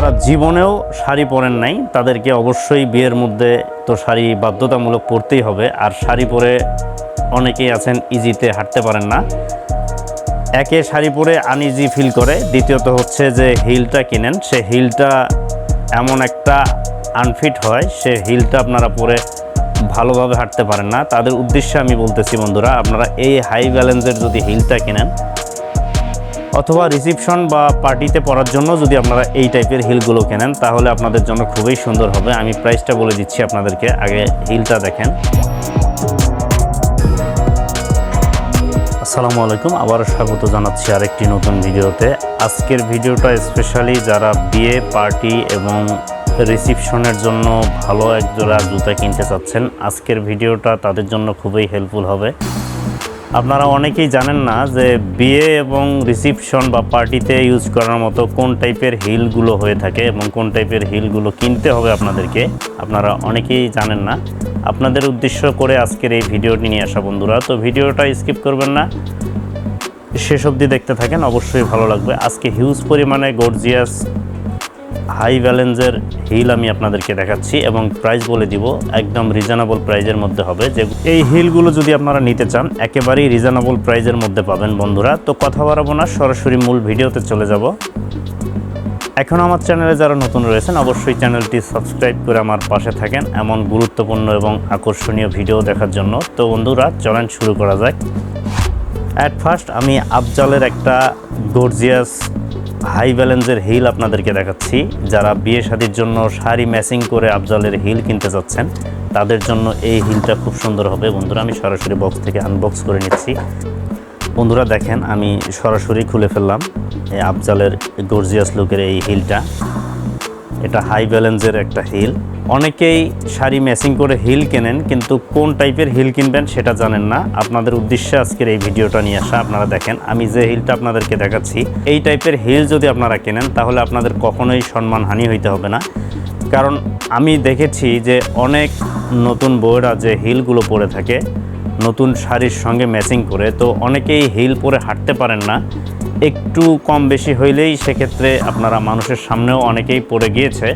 যারা জীবনেও শাড়ি পরেন নাই, তাদেরকে অবশ্যই বিয়ের মধ্যে তো শাড়ি বাধ্যতামূলক পরতেই হবে। আর শাড়ি পরে অনেকেই আছেন, ইজিতে হাঁটতে পারেন না। একে শাড়ি পরে আনইজি ফিল করে, দ্বিতীয়ত হচ্ছে যে হিলটা কিনেন। সে হিলটা এমন একটা আনফিট হয়, সে হিলটা আপনারা পরে ভালোভাবে হাঁটতে পারেন না। তাদের উদ্দেশ্যে আমি বলতেছি বন্ধুরা, আপনারা এই হাই ব্যালেন্সের যদি হিলটা কিনেন অথবা রিসিপশন বা পার্টিতে পরার জন্য যদি আপনারা এই টাইপের হিলগুলো কেনেন, তাহলে আপনাদের জন্য খুবই সুন্দর হবে। আমি প্রাইসটা বলে দিচ্ছি আপনাদেরকে, আগে হিলটা দেখেন। আসসালামু আলাইকুম, আবারও স্বাগত জানাচ্ছি আরেকটি নতুন ভিডিওতে। আজকের ভিডিওটা স্পেশালি যারা বিয়ে পার্টি এবং রিসিপশনের জন্য ভালো এক জোড়া জুতা কিনতে চাচ্ছেন, আজকের ভিডিওটা তাদের জন্য খুবই হেল্পফুল হবে। আপনারা অনেকেই জানেন না যে বিয়ে এবং রিসিপশন বা পার্টিতে ইউজ করার মতো কোন টাইপের হিলগুলো হয়ে থাকে এবং কোন টাইপের হিলগুলো কিনতে হবে আপনাদেরকে, আপনারা অনেকেই জানেন না। আপনাদের উদ্দেশ্য করে আজকের এই ভিডিওটি নিয়ে আসা বন্ধুরা, তো ভিডিওটা স্কিপ করবেন না। শেষ অবধি দেখতে থাকেন, অবশ্যই ভালো লাগবে। আজকে হিউজ পরিমাণে গর্জিয়াস হাই ব্যালেন্সের হিল আমি আপনাদেরকে দেখাচ্ছি এবং প্রাইস বলে দিব, একদম রিজনেবল প্রাইজের মধ্যে হবে। যে এই হিলগুলো যদি আপনারা নিতে চান, একেবারেই রিজনেবল প্রাইজের মধ্যে পাবেন বন্ধুরা। তো কথা বাড়াবো না, সরাসরি মূল ভিডিওতে চলে যাব। এখন আমার চ্যানেলে যারা নতুন রয়েছেন, অবশ্যই চ্যানেলটি সাবস্ক্রাইব করে আমার পাশে থাকেন এমন গুরুত্বপূর্ণ এবং আকর্ষণীয় ভিডিও দেখার জন্য। তো বন্ধুরা, চলেন শুরু করা যাক। অ্যাট ফার্স্ট আমি আফজালের একটা গর্জিয়াস হাই ব্যালেন্সের হিল আপনাদেরকে দেখাচ্ছি। যারা বিয়ে শাদির জন্য শাড়ি ম্যাচিং করে আফজালের হিল কিনতে যাচ্ছেন, তাদের জন্য এই হিলটা খুব সুন্দর হবে। বন্ধুরা, আমি সরাসরি বক্স থেকে আনবক্স করে নিচ্ছি। বন্ধুরা, দেখেন, আমি সরাসরি খুলে ফেললাম এই আফজালের গর্জিয়াস লুকের এই হিলটা। এটা হাই ব্যালেন্সের একটা হিল অনেকেই শাড়ি ম্যাচিং করে হিল কেনেন, কিন্তু কোন টাইপের হিল কিনবেন সেটা জানেন না। আপনাদের উদ্দেশ্যে আজকের এই ভিডিওটা নিয়ে আসা। আপনারা দেখেন, আমি যে হিলটা আপনাদেরকে দেখাচ্ছি, এই টাইপের হিল যদি আপনারা কেনেন, তাহলে আপনাদের কখনোই সম্মানহানি হইতে হবে না। কারণ আমি দেখেছি যে অনেক নতুন বউয়েরা যে হিলগুলো পরে থাকে, নতুন শাড়ির সঙ্গে ম্যাচিং করে, তো অনেকেই হিল পরে হাঁটতে পারেন না। একটু কম বেশি হইলেই সেক্ষেত্রে আপনারা মানুষের সামনেও অনেকেই পড়ে গিয়েছে,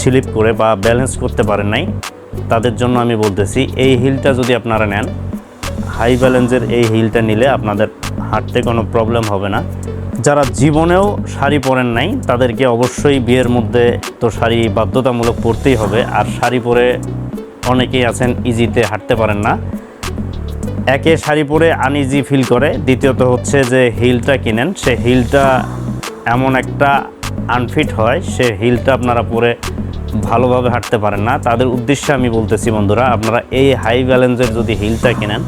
স্লিপ করে বা ব্যালেন্স করতে পারেন নাই। তাদের জন্য আমি বলতেছি, এই হিলটা যদি আপনারা নেন হাই ব্যালেন্সের এই হিলটা নিলে আপনাদের হাঁটতে কোনো প্রবলেম হবে না। যারা জীবনেও শাড়ি পরেন নাই, তাদেরকে অবশ্যই বিয়ের মধ্যে তো শাড়ি বাধ্যতামূলক পরতেই হবে। আর শাড়ি পরে অনেকেই আছেন ইজিতে হাঁটতে পারেন না। একে শাড়ি পরে আনইজি ফিল করে। দ্বিতীয়ত হচ্ছে যে হিলটা কিনেন, সে হিলটা এমন একটা আনফিট হয়, সে হিলটা আপনারা পরে ভালোভাবে হাঁটতে পারেন না। তাদের উদ্দেশ্যে আমি বলতেছি বন্ধুরা, আপনারা এই হাই ব্যালেন্সের যদি হিলটা কিনেন,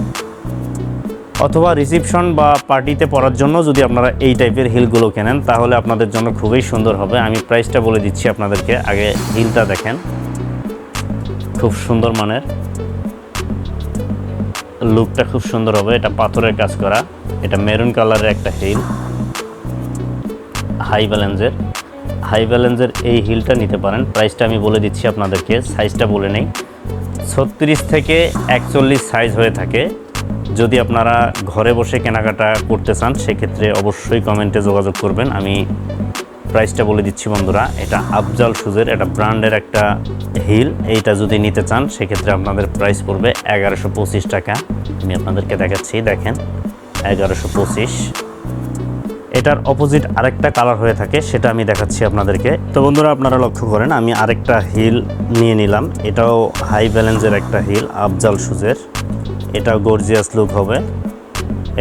অথবা রিসিপশন বা পার্টিতে পড়ার জন্য যদি আপনারা এই টাইপের হিলগুলো কেনেন, তাহলে আপনাদের জন্য খুবই সুন্দর হবে। আমি প্রাইসটা বলে দিচ্ছি আপনাদেরকে, আগে হিলটা দেখেন। খুব সুন্দর মানের। লুকটা খুব সুন্দর হবে, এটা পাথরের কাজ করা। এটা মেরুন কালারের একটা হিল হাই ব্যালেন্সের হাই ব্যালেন্সের এই হিলটা নিতে পারেন। প্রাইসটা আমি বলে দিচ্ছি আপনাদেরকে সাইজটা বলে নেই। ছত্রিশ থেকে একচল্লিশ সাইজ হয়ে থাকে। যদি আপনারা ঘরে বসে কেনাকাটা করতে চান, সেক্ষেত্রে অবশ্যই কমেন্টে যোগাযোগ করবেন। আমি প্রাইসটা বলে দিচ্ছি বন্ধুরা, এটা আফজাল শুজের এটা ব্র্যান্ডের একটা হিল। এইটা যদি নিতে চান, সেক্ষেত্রে আপনাদের প্রাইস পড়বে এগারোশো পঁচিশ টাকা। আমি আপনাদেরকে দেখাচ্ছি, দেখেন, এগারোশো পঁচিশ। এটার অপোজিট আরেকটা কালার হয়ে থাকে, সেটা আমি দেখাচ্ছি আপনাদেরকে। তো বন্ধুরা, আপনারা লক্ষ্য করেন, আমি আরেকটা হিল নিয়ে নিলাম। এটাও হাই ব্যালেন্সের একটা হিল, আফজাল শুজের এটাও গর্জিয়াস লুক হবে।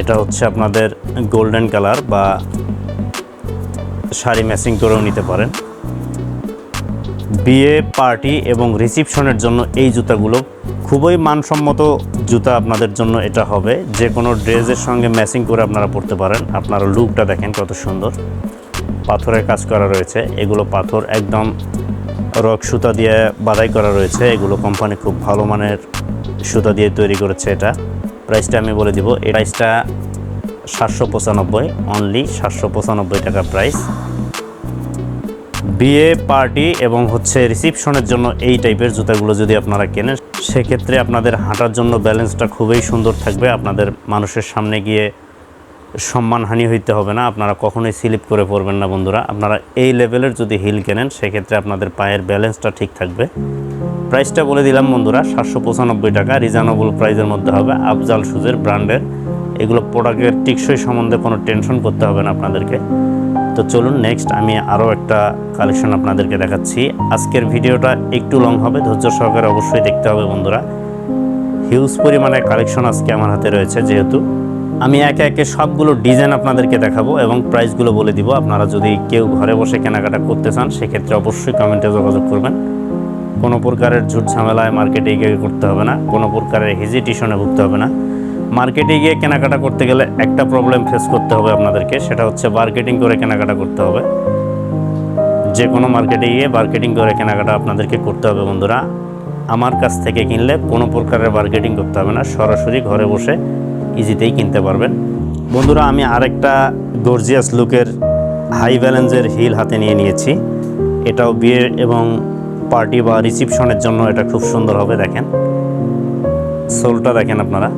এটা হচ্ছে আপনাদের গোল্ডেন কালার বা শাড়ি ম্যাচিং করেও নিতে পারেন। বিয়ে পার্টি এবং রিসিপশনের জন্য এই জুতাগুলো খুবই মানসম্মত জুতা আপনাদের জন্য এটা হবে। যে কোনো ড্রেসের সঙ্গে ম্যাচিং করে আপনারা পরতে পারেন। আপনারা লুকটা দেখেন কত সুন্দর। পাথরের কাজ করা রয়েছে। এগুলো পাথর একদম রক সুতা দিয়ে বাদাই করা রয়েছে। এগুলো কোম্পানি খুব ভালো মানের সুতা দিয়ে তৈরি করেছে এটা। প্রাইসটা আমি বলে দিব। এই প্রাইসটা সাতশো পঁচানব্বই অনলি সাতশো পঁচানব্বই টাকা প্রাইস বিয়ে পার্টি এবং হচ্ছে রিসিপশনের জন্য এই টাইপের জুতাগুলো যদি আপনারা কেনেন, সেক্ষেত্রে আপনাদের হাঁটার জন্য ব্যালেন্সটা খুবই সুন্দর থাকবে। আপনাদের মানুষের সামনে গিয়ে সম্মানহানি হইতে হবে না। আপনারা কখনোই স্লিপ করে পড়বেন না বন্ধুরা। আপনারা এই লেভেলের যদি হিল কেনেন, সেক্ষেত্রে আপনাদের পায়ের ব্যালেন্সটা ঠিক থাকবে। প্রাইসটা বলে দিলাম বন্ধুরা, সাতশো পঁচানব্বই টাকা। রিজনেবল প্রাইসের মধ্যে হবে। আফজাল সুজের ব্র্যান্ডের প্রোডাক্টের টিকসই সম্বন্ধে কোনো টেনশন করতে হবে না আপনাদেরকে। তো চলুন নেক্সট আমি আরও একটা কালেকশন আপনাদেরকে দেখাচ্ছি। আজকের ভিডিওটা একটু লং হবে, ধৈর্য সহকারে অবশ্যই দেখতে হবে বন্ধুরা। হিউজ পরিমাণে কালেকশন আজকে আমার হাতে রয়েছে যেহেতু। আমি একে একে সবগুলো ডিজাইন আপনাদেরকে দেখাবো এবং প্রাইসগুলো বলে দিব। আপনারা যদি কেউ ঘরে বসে কেনাকাটা করতে চান, সেক্ষেত্রে অবশ্যই কমেন্টে যোগাযোগ করবেন। কোনো প্রকারের ঝুট ঝামেলায় মার্কেটে গিয়ে করতে হবে না, কোনো প্রকারের হেজিটেশনে ভুগতে হবে না। মার্কেটে গিয়ে কেনাকাটা করতে গেলে একটা প্রবলেম ফেস করতে হবে আপনাদেরকে, সেটা হচ্ছে মার্কেটিং করে কেনাকাটা করতে হবে। যে কোনো মার্কেটে গিয়ে মার্কেটিং করে কেনাকাটা আপনাদেরকে করতে হবে বন্ধুরা। আমার কাছ থেকে কিনলে কোনো প্রকারের মার্কেটিং করতে হবে না, সরাসরি ঘরে বসে ইজিতেই কিনতে পারবেন। বন্ধুরা, আমি আরেকটা গর্জিয়াস লুকের হাই ব্যালেন্সের হিল হাতে নিয়ে নিয়েছি। এটাও বিয়ে এবং পার্টি বা রিসিপশনের জন্য এটা খুব সুন্দর হবে, দেখেন। সোলটা দেখেন আপনারা।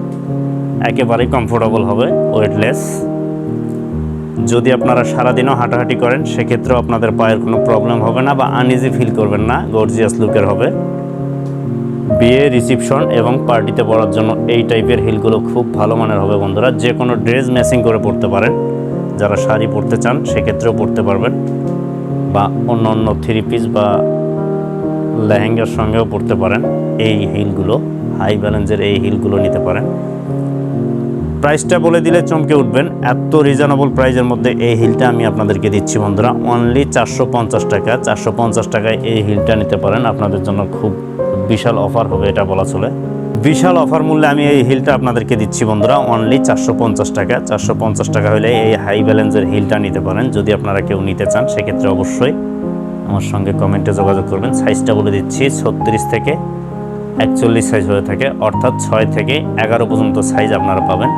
একেবারেই কমফোর্টেবল হবে ওয়েটলেস যদি আপনারা সারাদিনও হাঁটাহাঁটি করেন, সেক্ষেত্রেও আপনাদের পায়ের কোনো প্রবলেম হবে না বা আনইজি ফিল করবেন না গর্জিয়াস লুকের হবে। বিয়ে রিসিপশন এবং পার্টিতে পরার জন্য এই টাইপের হিলগুলো খুব ভালো মানের হবে বন্ধুরা। যে কোনো ড্রেস ম্যাচিং করে পরতে পারেন। যারা শাড়ি পরতে চান, সেক্ষেত্রেও পরতে পারবেন। বা অন্য অন্য থ্রি পিস বা লেহেঙ্গার সঙ্গেও পরতে পারেন। এই হিলগুলো হাই ব্যালেন্সের এই হিলগুলো নিতে পারেন। প্রাইসটা বলে দিলে চমকে উঠবেন। এত রিজনেবল প্রাইজের মধ্যে এই হিলটা আমি আপনাদেরকে দিচ্ছি বন্ধুরা। অনলি চারশো পঞ্চাশ টাকা। চারশো পঞ্চাশ টাকায় এই হিলটা নিতে পারেন। আপনাদের জন্য খুব বিশাল অফার হবে এটা বলা চলে। বিশাল অফার মূল্যে আমি এই হিলটা আপনাদেরকে দিচ্ছি বন্ধুরা। অনলি চারশো পঞ্চাশ টাকা। চারশো পঞ্চাশ টাকা হলে এই হাই ব্যালেন্সের হিলটা নিতে পারেন। যদি আপনারা কেউ নিতে চান, সেক্ষেত্রে অবশ্যই আমার সঙ্গে কমেন্টে যোগাযোগ করবেন। সাইজটা বলে দিচ্ছি ছত্রিশ থেকে একচল্লিশ সাইজ হয়ে থাকে, অর্থাৎ ছয় থেকে এগারো পর্যন্ত সাইজ আপনারা পাবেন।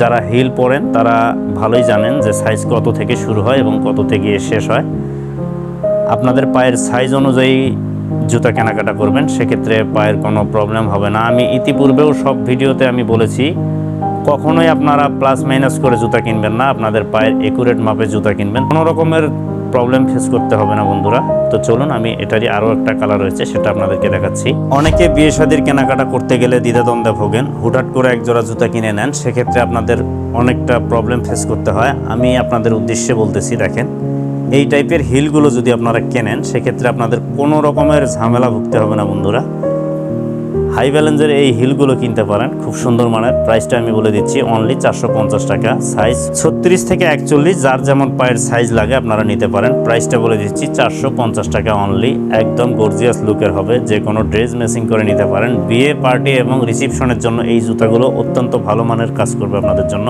যারা হিল পরেন, তারা ভালোই জানেন যে সাইজ কত থেকে শুরু হয় এবং কত থেকে শেষ হয়। আপনাদের পায়ের সাইজ অনুযায়ী জুতা কেনাকাটা করবেন, সেক্ষেত্রে পায়ের কোনো প্রবলেম হবে না। আমি ইতিপূর্বেও সব ভিডিওতে আমি বলেছি, কখনোই আপনারা প্লাস মাইনাস করে জুতা কিনবেন না, আপনাদের পায়ের একুরেট মাপে জুতা কিনবেন। কোনো রকমের প্রবলেম ফেস করতে হবে না, বন্ধুরা। তো চলুন, আমি এটারই আরও একটা কালার রয়েছে, সেটা আপনাদেরকে দেখাচ্ছি। অনেকে বিয়ে শাদির কেনাকাটা করতে গেলে দ্বিধাদ্বন্দ্বে ভোগেন। হুটহাট করে এক জোড়া জুতা কিনে নেন, সেক্ষেত্রে আপনাদের অনেকটা প্রবলেম ফেস করতে হয়। আমি আপনাদের উদ্দেশ্যে বলতেছি, দেখেন, এই টাইপের হিলগুলো যদি আপনারা কেনেন, সেক্ষেত্রে আপনাদের কোনো রকমের ঝামেলা ভুগতে হবে না, বন্ধুরা। হাই ব্যালেন্সের এই হিলগুলো কিনতে পারেন। খুব সুন্দর মানের। প্রাইসটা আমি বলে দিচ্ছি অনলি চারশো পঞ্চাশ টাকা। সাইজ ছত্রিশ থেকে একচল্লিশ, যার যেমন পায়ের সাইজ লাগে আপনারা নিতে পারেন। প্রাইসটা বলে দিচ্ছি, চারশো পঞ্চাশ টাকা অনলি একদম গর্জিয়াস লুকের হবে। যে কোনো ড্রেস মেসিং করে নিতে পারেন। বিয়ে পার্টি এবং রিসিপশনের জন্য এই জুতাগুলো অত্যন্ত ভালো মানের কাজ করবে আপনাদের জন্য।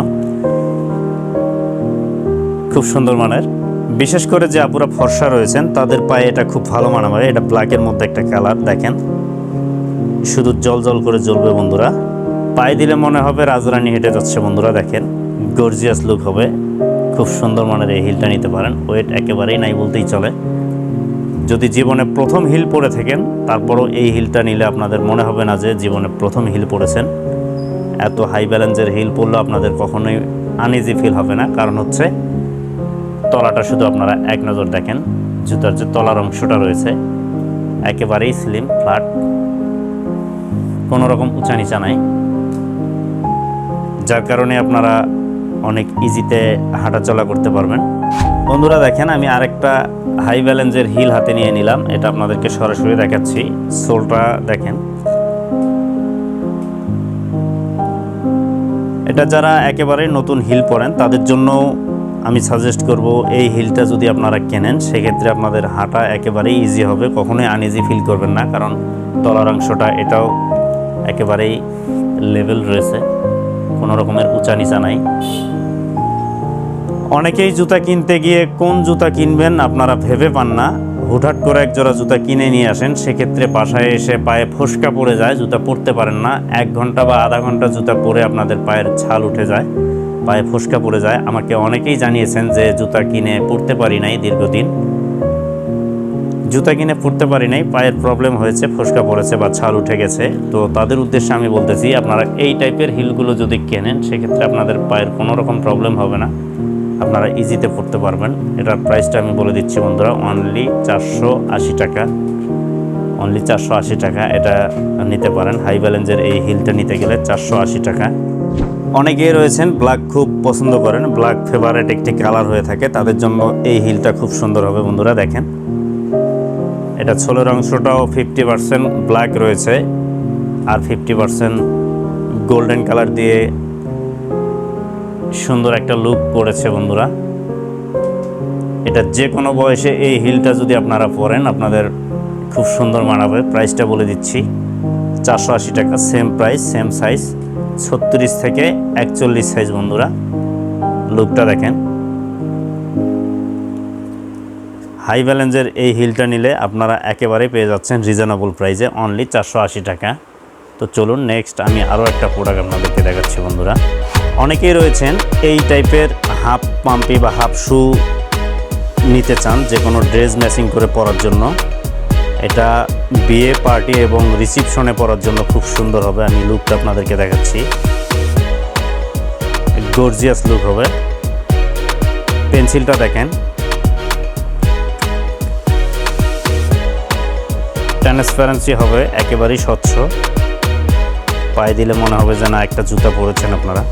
খুব সুন্দর মানের। বিশেষ করে যে আপুরা ফর্সা রয়েছেন, তাদের পায়ে এটা খুব ভালো মানাবে। এটা ব্ল্যাকের মধ্যে একটা কালার দেখেন। শুধু জল জল করে জ্বলবে বন্ধুরা। পায়ে দিলে মনে হবে রাজরানী হেঁটে যাচ্ছে বন্ধুরা, দেখেন। গর্জিয়াস লুক হবে। খুব সুন্দর মানের এই হিলটা নিতে পারেন। ওয়েট একেবারেই নাই বলতেই চলে। যদি জীবনে প্রথম হিল পরে থাকেন, তারপরও এই হিলটা নিলে আপনাদের মনে হবে না যে জীবনে প্রথম হিল পরেছেন। এত হাই ব্যালেন্সের হিল পরলেও আপনাদের কখনোই আনইজি ফিল হবে না। কারণ হচ্ছে, তলাটা শুধু আপনারা এক নজর দেখেন। জুতার যে তলার অংশটা রয়েছে, একেবারেই স্লিম ফ্ল্যাট কোনো রকম উঁচা নিচা নাই। যার কারণে আপনারা অনেক ইজিতে হাঁটাচলা করতে পারবেন। বন্ধুরা দেখেন, আমি আরেকটা হাই ব্যালেন্সের হিল হাতে নিয়ে নিলাম। এটা আপনাদেরকে সরাসরি দেখাচ্ছি। সোলটা দেখেন। এটা যারা একেবারে নতুন হিল পরেন, তাদের জন্য আমি সাজেস্ট করব, এই হিলটা যদি আপনারা কেনেন, সেক্ষেত্রে আপনাদের হাঁটা একেবারেই ইজি হবে। কখনোই আনইজি ফিল করবেন না, কারণ তলার অংশটা এটাও একেবারেই লেভেল রয়েছে, কোনো রকমের উঁচা নিচা নাই। অনেকেই জুতা কিনতে গিয়ে কোন জুতা কিনবেন আপনারা ভেবে পান না। হুটহাট করে এক জোড়া জুতা কিনে নিয়ে আসেন, সেক্ষেত্রে বাসায় এসে পায়ে ফোসকা পড়ে যায়, জুতা পরতে পারেন না। এক ঘণ্টা বা আধা ঘণ্টা জুতা পরে আপনাদের পায়ের ছাল উঠে যায়, পায়ে ফোসকা পড়ে যায়। আমাকে অনেকেই জানিয়েছেন যে জুতা কিনে পরতে পারি নাই দীর্ঘদিন। জুতা কিনে পড়তে পারি নাই, পায়ের প্রবলেম হয়েছে, ফসকা পড়েছে বা ছাল উঠে গেছে। তো তাদের উদ্দেশ্যে আমি বলতেছি, আপনারা এই টাইপের হিলগুলো যদি কেনেন, সেক্ষেত্রে আপনাদের পায়ের কোনো রকম প্রবলেম হবে না। আপনারা ইজিতে পড়তে পারবেন। এটার প্রাইসটা আমি বলে দিচ্ছি বন্ধুরা অনলি চারশো আশি টাকা। অনলি চারশো আশি টাকা এটা নিতে পারেন। হাই ব্যালেন্সের এই হিলটা নিতে গেলে চারশো আশি টাকা। অনেকেই রয়েছেন ব্ল্যাক খুব পছন্দ করেন। ব্ল্যাক ফেভারেট একটি কালার হয়ে থাকে। তাদের জন্য এই হিলটা খুব সুন্দর হবে বন্ধুরা, দেখেন। এটা ছোলের অংশটাও ফিফটি পার্সেন্ট ব্ল্যাক রয়েছে আর ফিফটি পার্সেন্ট গোল্ডেন কালার দিয়ে সুন্দর একটা লুক করেছে বন্ধুরা। এটা যে কোনো বয়সে এই হিলটা যদি আপনারা পরেন, আপনাদের খুব সুন্দর মানাবে। প্রাইসটা বলে দিচ্ছি, চারশো আশি টাকা সেম প্রাইস সেম সাইজ ছত্রিশ থেকে একচল্লিশ সাইজ বন্ধুরা। লুকটা দেখেন। হাই ব্যালেন্সের এই হিলটা নিলে আপনারা একেবারে পেয়ে যাচ্ছেন রিজনেবল প্রাইসে অনলি চারশো আশি টাকা। তো চলুন নেক্সট আমি আরও একটা প্রোডাক্ট আপনাদেরকে দেখাচ্ছি বন্ধুরা। অনেকেই রয়েছেন এই টাইপের হাফ পাম্পি বা হাফ শু নিতে চান যে কোনো ড্রেস ম্যাচিং করে পরার জন্য। এটা বিয়ে পার্টি এবং রিসিপশনে পরার জন্য খুব সুন্দর হবে, আমি লুকটা আপনাদেরকে দেখাচ্ছি। গর্জিয়াস লুক হবে। পেন্সিলটা দেখেন। ট্রান্সপারেন্সি হবে, একেবারেই স্বচ্ছ। পায়ে দিলে মনে হবে যে না, একটা জুতা পরেছেন আপনারা।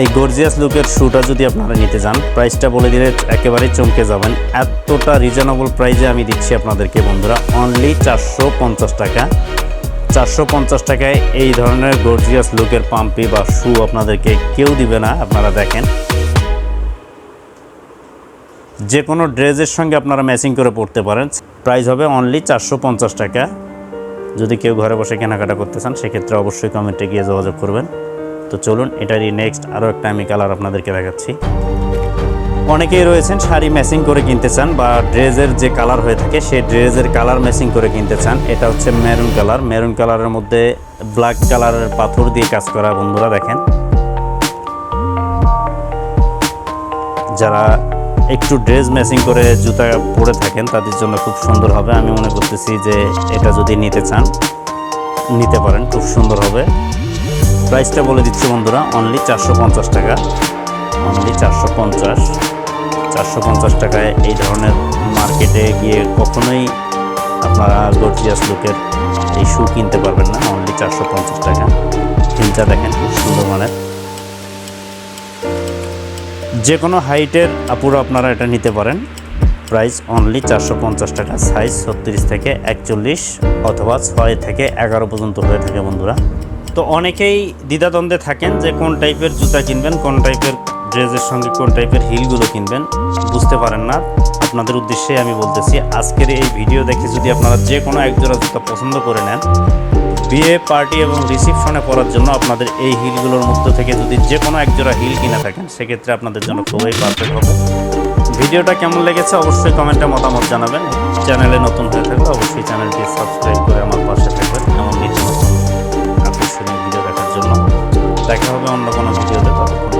এই গর্জিয়াস লুকের শ্যুটা যদি আপনারা নিতে যান প্রাইসটা বলে দিলে একেবারেই চমকে যাবেন। এতটা রিজনেবল প্রাইসে আমি দিচ্ছি আপনাদেরকে, বন্ধুরা। অনলি চারশো পঞ্চাশ টাকা। চারশো পঞ্চাশ টাকায় এই ধরনের গর্জিয়াস লুকের পাম্পি বা শু আপনাদেরকে কেউ দিবে না, আপনারা দেখেন। যে কোনো ড্রেসের সঙ্গে আপনারা ম্যাচিং করে পড়তে পারেন। প্রাইস হবে অনলি চারশো পঞ্চাশ টাকা। যদি কেউ ঘরে বসে কেনাকাটা করতে চান, সেক্ষেত্রে অবশ্যই কমেন্টে গিয়ে যোগাযোগ করবেন। তো চলুন, এটারই নেক্সট আরও একটা আমি কালার আপনাদেরকে দেখাচ্ছি। অনেকেই রয়েছেন শাড়ি ম্যাচিং করে কিনতে চান বা ড্রেসের যে কালার হয়ে থাকে, সেই ড্রেসের কালার ম্যাচিং করে কিনতে চান। এটা হচ্ছে মেরুন কালার মেরুন কালারের মধ্যে ব্ল্যাক কালারের পাথর দিয়ে কাজ করা বন্ধুরা দেখেন। যারা একটু ড্রেস ম্যাচিং করে জুতা পরে থাকেন, তাদের জন্য খুব সুন্দর হবে। আমি মনে করতেছি যে এটা যদি নিতে চান, নিতে পারেন, খুব সুন্দর হবে। প্রাইসটা বলে দিচ্ছি বন্ধুরা অনলি চারশো পঞ্চাশ টাকা। অনলি চারশো পঞ্চাশ। চারশো পঞ্চাশ টাকায় এই ধরনের মার্কেটে গিয়ে কখনোই আপনারা গর্জিয়াস লুকের এই শু কিনতে পারবেন না অনলি চারশো পঞ্চাশ টাকা। হিলটা দেখেন, খুব সুন্দর মানের। যে কোনো হাইটের আপুরা আপনারা এটা নিতে পারেন। প্রাইস অনলি চারশো পঞ্চাশ টাকা সাইজ ছত্রিশ থেকে একচল্লিশ অথবা ছয় থেকে এগারো পর্যন্ত হয়ে থাকে বন্ধুরা। তো অনেকেই দ্বিধাদ্বন্দ্বে থাকেন যে কোন টাইপের জুতা কিনবেন, কোন টাইপের ড্রেসের সঙ্গে কোন টাইপের হিলগুলো কিনবেন। বুঝতে পারেন না। আপনাদের উদ্দেশ্যে আমি বলতেছি, আজকের এই ভিডিও দেখে যদি আপনারা যে কোনো একজোড়া জুতা পছন্দ করে নেন বিয়ে, পার্টি এবং রিসিপশনে পড়ার জন্য আপনাদের এই হিলগুলোর মধ্য থেকে যদি যে কোনো একজোড়া হিল কিনে থাকেন, সেক্ষেত্রে আপনাদের জন্য খুবই পারফেক্ট হবে। ভিডিওটা কেমন লেগেছে অবশ্যই কমেন্টে মতামত জানাবেন। চ্যানেলে নতুন হয়ে থাকলে অবশ্যই চ্যানেলটি সাবস্ক্রাইব করে আমার পাশে থাকবেন। এমন নিজের আকর্ষণীয় ভিডিও দেখার জন্য দেখা হবে অন্য কোনো ভিডিওতে। ততক্ষণ